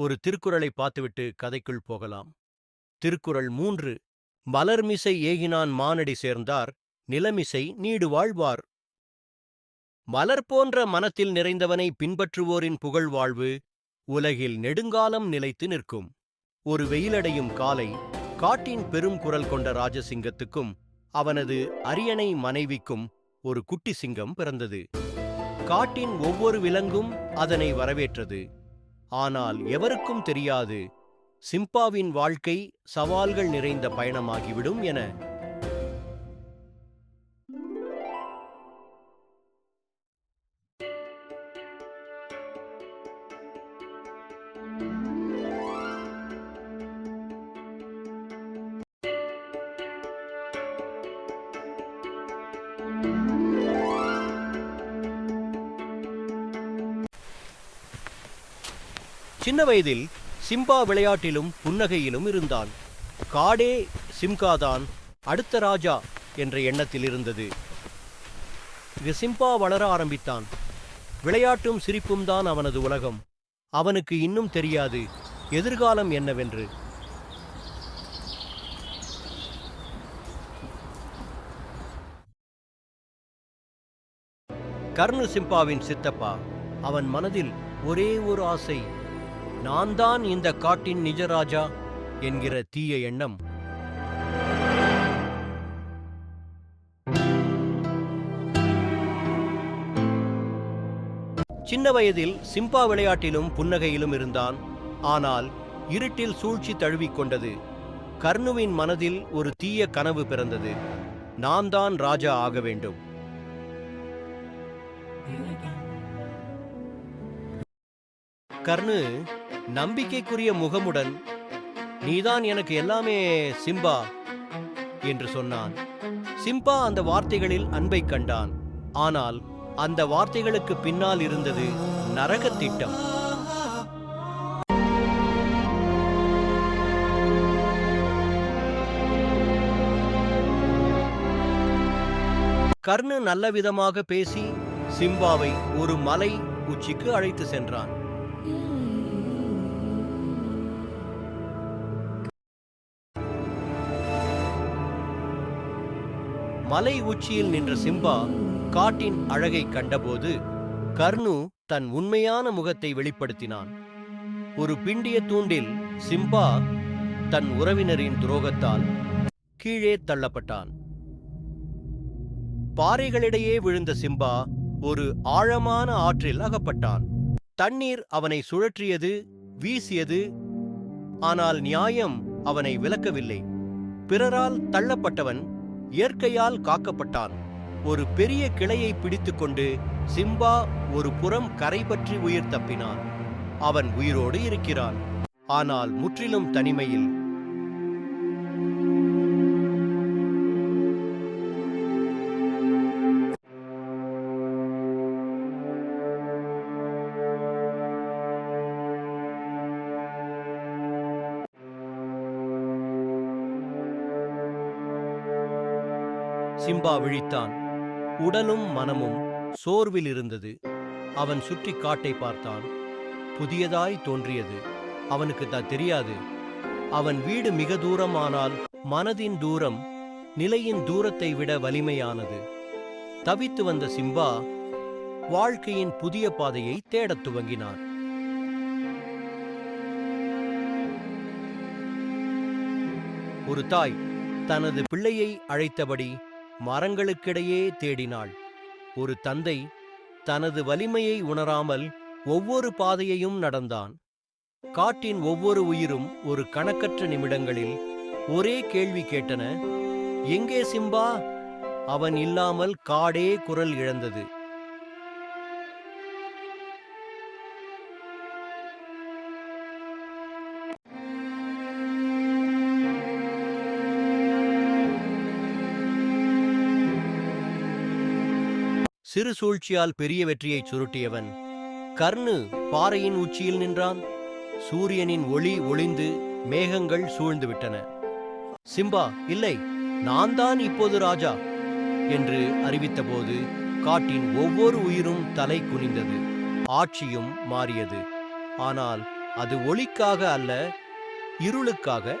ஒரு திருக்குறளை பார்த்துவிட்டு கதைக்குள் போகலாம். திருக்குறள் மூன்று மலர்மிசை ஏகினான் மானடி சேர்ந்தார் நிலமிசை நீடு வாழ்வார். மலர் போன்ற மனத்தில் நிறைந்தவனை பின்பற்றுவோரின் புகழ் வாழ்வு உலகில் நெடுங்காலம் நிலைத்து நிற்கும். ஒரு வெயிலடையும் காலை காட்டின் பெரும் குரல் கொண்ட ராஜசிங்கத்துக்கும் அவனது அரியணை மனைவிக்கும் ஒரு குட்டி சிங்கம் பிறந்தது. காட்டின் ஒவ்வொரு விலங்கும் அதனை வரவேற்றது. ஆனால் எவருக்கும் தெரியாது. சிம்பாவின் வாழ்க்கை சவால்கள் நிறைந்த பயணமாகிவிடும் என சின்ன வயதில் சிம்பா விளையாட்டிலும் புன்னகையிலும் இருந்தான். காடே சிம்காதான் அடுத்த ராஜா என்ற எண்ணத்தில் இருந்தது. இது சிம்பா வளர ஆரம்பித்தான். விளையாட்டும் சிரிப்பும் தான் அவனது உலகம். அவனுக்கு இன்னும் தெரியாது எதிர்காலம் என்னவென்று. கர்ணு சிம்பாவின் சித்தப்பா. அவன் மனதில் ஒரே ஒரு ஆசை. நான் தான் இந்த காட்டின் நிஜராஜா என்கிற தீய எண்ணம். சின்ன வயதில் சிம்பா விளையாட்டிலும் புன்னகையிலும் இருந்தான். ஆனால் இருட்டில் சூழ்ச்சி தழுவிக் கொண்டது. கர்ணுவின் மனதில் ஒரு தீய கனவு பிறந்தது. நான் தான் ராஜா ஆக வேண்டும். கர்ணு நம்பிக்கைக்குரிய முகமுடன் நீதான் எனக்கு எல்லாமே சிம்பா என்று சொன்னான். சிம்பா அந்த வார்த்தைகளில் அன்பை கண்டான். ஆனால் அந்த வார்த்தைகளுக்கு பின்னால் இருந்தது நரகத் திட்டம். கர்ணு நல்ல விதமாக பேசி சிம்பாவை ஒரு மலை உச்சிக்கு அழைத்து சென்றான். மலை உச்சியில் நின்ற சிம்பா காட்டின் அழகை கண்டபோது கர்ணு தன் உண்மையான முகத்தை வெளிப்படுத்தினான். ஒரு பிண்டிய தூண்டில் சிம்பா தன் உறவினரின் துரோகத்தால் கீழே தள்ளப்பட்டான். பாறைகளிடையே விழுந்த சிம்பா ஒரு ஆழமான ஆற்றில் அகப்பட்டான். தண்ணீர் அவனை சுழற்றியது வீசியது ஆனால் நியாயம் அவனை விலக்கவில்லை. பிறரால் தள்ளப்பட்டவன் இயற்கையால் காக்கப்பட்டான். ஒரு பெரிய கிளையை பிடித்துக்கொண்டு சிம்பா ஒரு புறம் கரை பற்றி உயிர் தப்பினான். அவன் உயிரோடு இருக்கிறான். ஆனால் முற்றிலும் தனிமையில் சிம்பா விழித்தான். உடலும் மனமும் சோர்வில் இருந்தது. அவன் சுற்றி காட்டை பார்த்தான். புதியதாய் தோன்றியது. அவனுக்கு தான் தெரியாது. அவன் வீடு மிக தூரமானால் மனதின் தூரம் நிலையின் தூரத்தை விட வலிமையானது. தவித்து வந்த சிம்பா வாழ்க்கையின் புதிய பாதையை தேடத் துவங்கினான். ஒரு தாய் தனது பிள்ளையை அழைத்தபடி மரங்களுக்கிடையே தேடினாள். ஒரு தந்தை தனது வலிமையை உணராமல் ஒவ்வொரு பாதையையும் நடந்தான். காட்டின் ஒவ்வொரு உயிரும் ஒரு கணக்கற்ற நிமிடங்களில் ஒரே கேள்வி கேட்டன. எங்கே சிம்பா? அவன் இல்லாமல் காடே குரல் இழந்தது. சிறு சூழ்ச்சியால் பெரிய வெற்றியைச் சுருட்டியவன். கர்ணு பாறையின் உச்சியில் நின்றான். சூரியனின் ஒளி ஒளிந்து மேகங்கள் சூழ்ந்து விட்டன சிம்பா இல்லை நான் தான் இப்போது ராஜா என்று அறிவித்தபோது காட்டின் ஒவ்வொரு உயிரும் தலை குனிந்தது. ஆட்சியும் மாறியது. ஆனால் அது ஒளிக்காக அல்ல இருளுக்காக